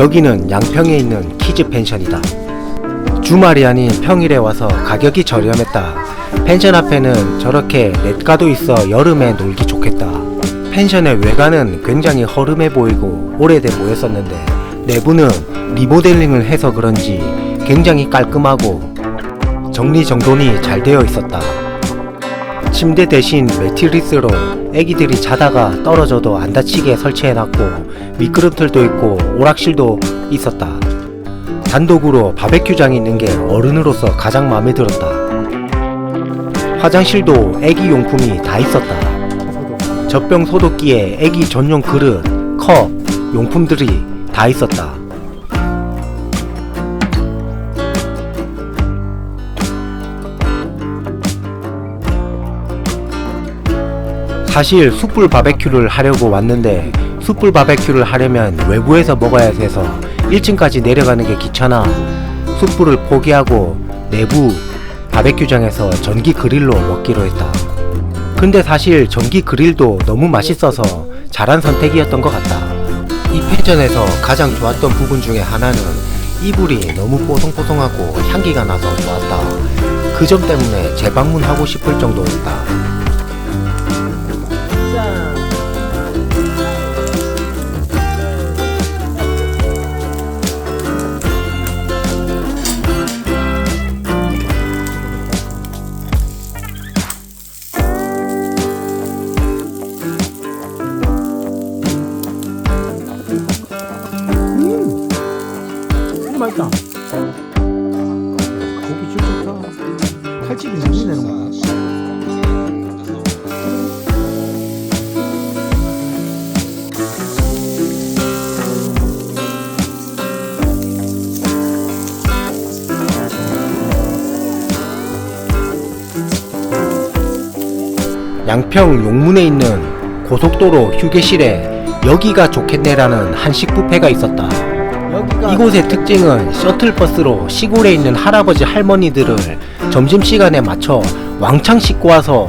여기는 양평에 있는 키즈 펜션이다. 주말이 아닌 평일에 와서 가격이 저렴했다. 펜션 앞에는 저렇게 넷가도 있어 여름에 놀기 좋겠다. 펜션의 외관은 굉장히 허름해 보이고 오래돼 보였었는데 내부는 리모델링을 해서 그런지 굉장히 깔끔하고 정리정돈이 잘 되어 있었다. 침대 대신 매트리스로 애기들이 자다가 떨어져도 안 다치게 설치해놨고 미끄럼틀도 있고 오락실도 있었다. 단독으로 바베큐장이 있는 게 어른으로서 가장 마음에 들었다. 화장실도 애기 용품이 다 있었다. 젖병 소독기에 애기 전용 그릇, 컵, 용품들이 다 있었다. 사실 숯불 바베큐를 하려고 왔는데 숯불 바베큐를 하려면 외부에서 먹어야 돼서 1층까지 내려가는 게 귀찮아 숯불을 포기하고 내부 바베큐장에서 전기 그릴로 먹기로 했다. 근데 사실 전기 그릴도 너무 맛있어서 잘한 선택이었던 것 같다. 이 펜션에서 가장 좋았던 부분 중에 하나는 이불이 너무 뽀송뽀송하고 향기가 나서 좋았다. 그 점 때문에 재방문하고 싶을 정도였다. 맛있다. 고기 진짜 좋다. 칼집이 너무 내는 거야. 양평 용문에 있는 고속도로 휴게실에 여기가 좋겠네라는 한식 뷔페가 있었다. 여기가 이곳의 특징은 셔틀버스로 시골에 있는 할아버지 할머니들을 점심시간에 맞춰 왕창 싣고 와서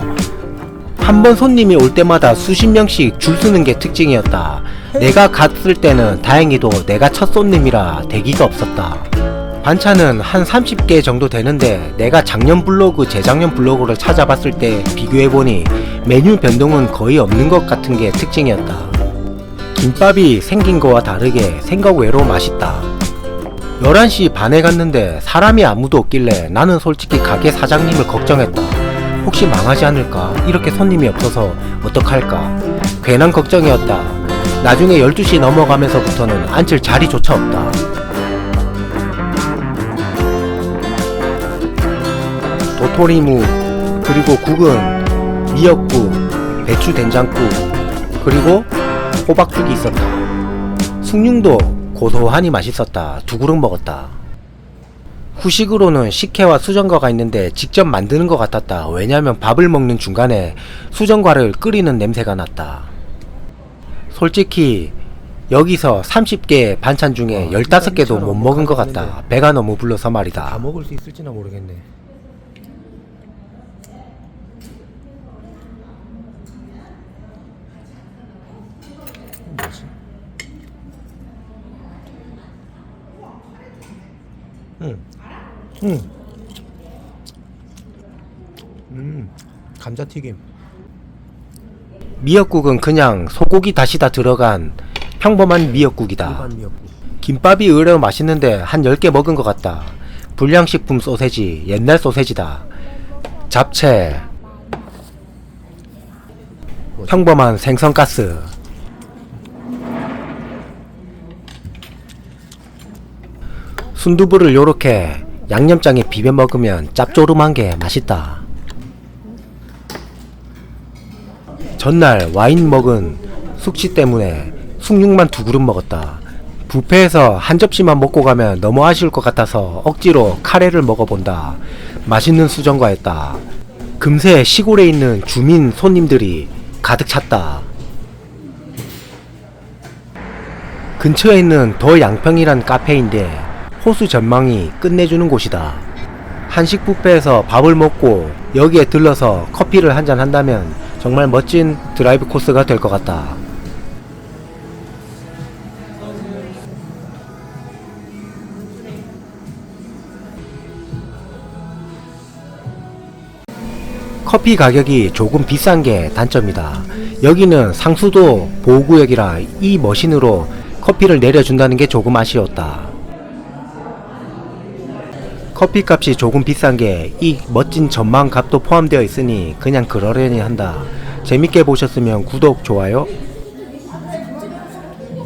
한 번 손님이 올 때마다 수십 명씩 줄 서는 게 특징이었다. 내가 갔을 때는 다행히도 내가 첫 손님이라 대기가 없었다. 반찬은 한 30개 정도 되는데 내가 작년 블로그, 재작년 블로그를 찾아봤을 때 비교해보니 메뉴 변동은 거의 없는 것 같은 게 특징이었다. 김밥이 생긴 거와 다르게 생각 외로 맛있다. 11시 반에 갔는데 사람이 아무도 없길래 나는 솔직히 가게 사장님을 걱정했다. 혹시 망하지 않을까? 이렇게 손님이 없어서 어떡할까? 괜한 걱정이었다. 나중에 12시 넘어가면서부터는 앉을 자리조차 없다. 도토리무, 그리고 국은 미역국, 배추 된장국, 그리고 호박죽이 있었다. 숭늉도 고소하니 맛있었다. 두 그릇 먹었다. 후식으로는 식혜와 수정과가 있는데 직접 만드는 것 같았다. 왜냐면 밥을 먹는 중간에 수정과를 끓이는 냄새가 났다. 솔직히 여기서 30개 반찬 중에 15개도 못 먹은 것 같다. 배가 너무 불러서 말이다. 다 먹을 수 있을지나 모르겠네. 응. 응. 음. 감자튀김. 미역국은 그냥 소고기 다시 다 들어간 평범한 미역국이다. 일반 미역국. 김밥이 의외로 맛있는데 한 10개 먹은 것 같다. 불량식품 소세지, 옛날 소세지다. 잡채, 평범한 생선가스. 순두부를 요렇게 양념장에 비벼 먹으면 짭조름한 게 맛있다. 전날 와인 먹은 숙취 때문에 숭늉만 두 그릇 먹었다. 뷔페에서 한 접시만 먹고 가면 너무 아쉬울 것 같아서 억지로 카레를 먹어본다. 맛있는 수정과였다. 금세 시골에 있는 주민 손님들이 가득 찼다. 근처에 있는 더 양평이란 카페인데 호수 전망이 끝내주는 곳이다. 한식 뷔페에서 밥을 먹고 여기에 들러서 커피를 한잔 한다면 정말 멋진 드라이브 코스가 될 것 같다. 커피 가격이 조금 비싼 게 단점이다. 여기는 상수도 보호구역이라 이 머신으로 커피를 내려준다는 게 조금 아쉬웠다. 커피 값이 조금 비싼 게 이 멋진 전망 값도 포함되어 있으니 그냥 그러려니 한다. 재밌게 보셨으면 구독, 좋아요